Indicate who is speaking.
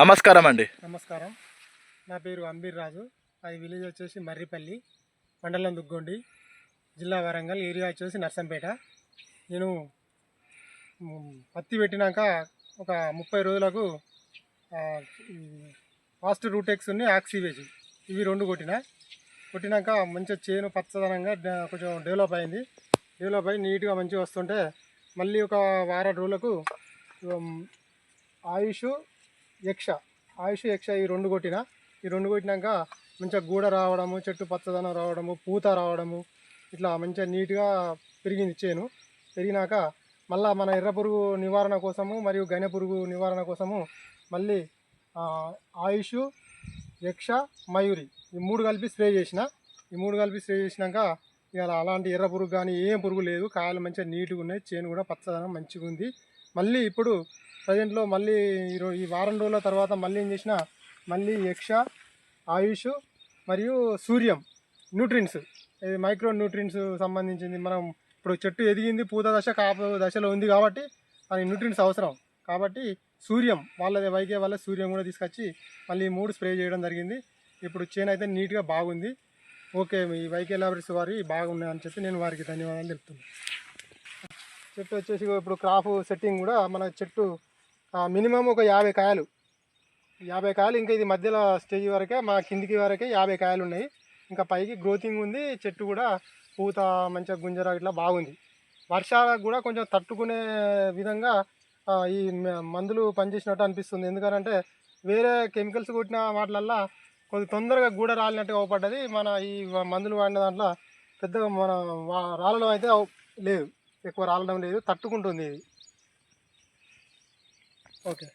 Speaker 1: నమస్కారం అండి.
Speaker 2: నమస్కారం. నా పేరు అంబీర్ రాజు. అది విలేజ్ వచ్చేసి మర్రిపల్లి మండలం దుగ్గొండి జిల్లా వరంగల్ ఏరియా వచ్చేసి నర్సంపేట. నేను పత్తి పెట్టినాక ఒక ముప్పై రోజులకు ఫాస్ట్ రూటెక్స్ ఉన్నాయి ఆక్సివేజ్ ఇవి రెండు కొట్టిన. కొట్టినాక మంచిగా చేను పచ్చదనంగా కొంచెం డెవలప్ అయింది. డెవలప్ అయ్యి నీట్గా మంచిగా వస్తుంటే మళ్ళీ ఒక వారం రోజులకు ఆయుష్ యక్ష ఆయుష్ యక్ష ఈ రెండు కొట్టిన. ఈ రెండు కొట్టినాక మంచిగా గూడ రావడము చెట్టు పచ్చదనం రావడము పూత రావడము ఇట్లా మంచిగా నీట్గా పెరిగింది చేను. పెరిగినాక మళ్ళా మన ఎర్ర పురుగు నివారణ కోసము మరియు గనె పురుగు నివారణ కోసము మళ్ళీ ఆయుష్ యక్ష మయూరి ఈ మూడు కలిపి స్ప్రే చేసిన. ఈ మూడు కలిపి స్ప్రే చేసినాక ఇక అలాంటి ఎర్ర పురుగు కానీ ఏం పురుగు లేదు. కాయలు మంచిగా నీట్గా ఉన్నాయి. చేను కూడా పచ్చదనం మంచిగా ఉంది. మళ్ళీ ఇప్పుడు ప్రజెంట్లో మళ్ళీ ఈరో ఈ వారం రోజుల తర్వాత మళ్ళీ ఏం చేసిన మళ్ళీ యక్ష ఆయుష్ మరియు సూర్యం న్యూట్రిన్స్. ఇది మైక్రో న్యూట్రిన్స్ సంబంధించింది. మనం ఇప్పుడు చెట్టు ఎదిగింది పూత దశ కాపు దశలో ఉంది కాబట్టి అది న్యూట్రిన్స్ అవసరం. కాబట్టి సూర్యం వాళ్ళది వైకే వాళ్ళ సూర్యం కూడా తీసుకొచ్చి మళ్ళీ మూడు స్ప్రే చేయడం జరిగింది. ఇప్పుడు చేను అయితే నీట్గా బాగుంది. ఓకే ఈ వైకే లాబరీస్ వారి బాగున్నాయని చెప్పి నేను వారికి ధన్యవాదాలు తెలుపుతున్నాను చెట్టు వచ్చేసి ఇప్పుడు క్రాప్ సెట్టింగ్ కూడా మన చెట్టు మినిమం ఒక యాభై కాయలు. యాభై కాయలు ఇంకా ఇది మధ్యలో స్టేజ్ వరకే మా కిందికి వరకే యాభై కాయలు ఉన్నాయి. ఇంకా పైకి గ్రోతింగ్ ఉంది చెట్టు కూడా పూత మంచిగా గుంజర ఇట్లా బాగుంది. వర్షాలకు కూడా కొంచెం తట్టుకునే విధంగా ఈ మ- మందులు పనిచేసినట్టు అనిపిస్తుంది. ఎందుకంటే వేరే కెమికల్స్ కొట్టిన వాటిలల్లా కొద్ది తొందరగా గూడ రాలినట్టుగా అవపడ్డది. మన ఈ మందులు వాడిన దాంట్లో పెద్దగా మన రాలడం అయితే లేదు. ఎక్కువ రాలడం లేదు. తట్టుకుంటుంది ఇది. ఓకే.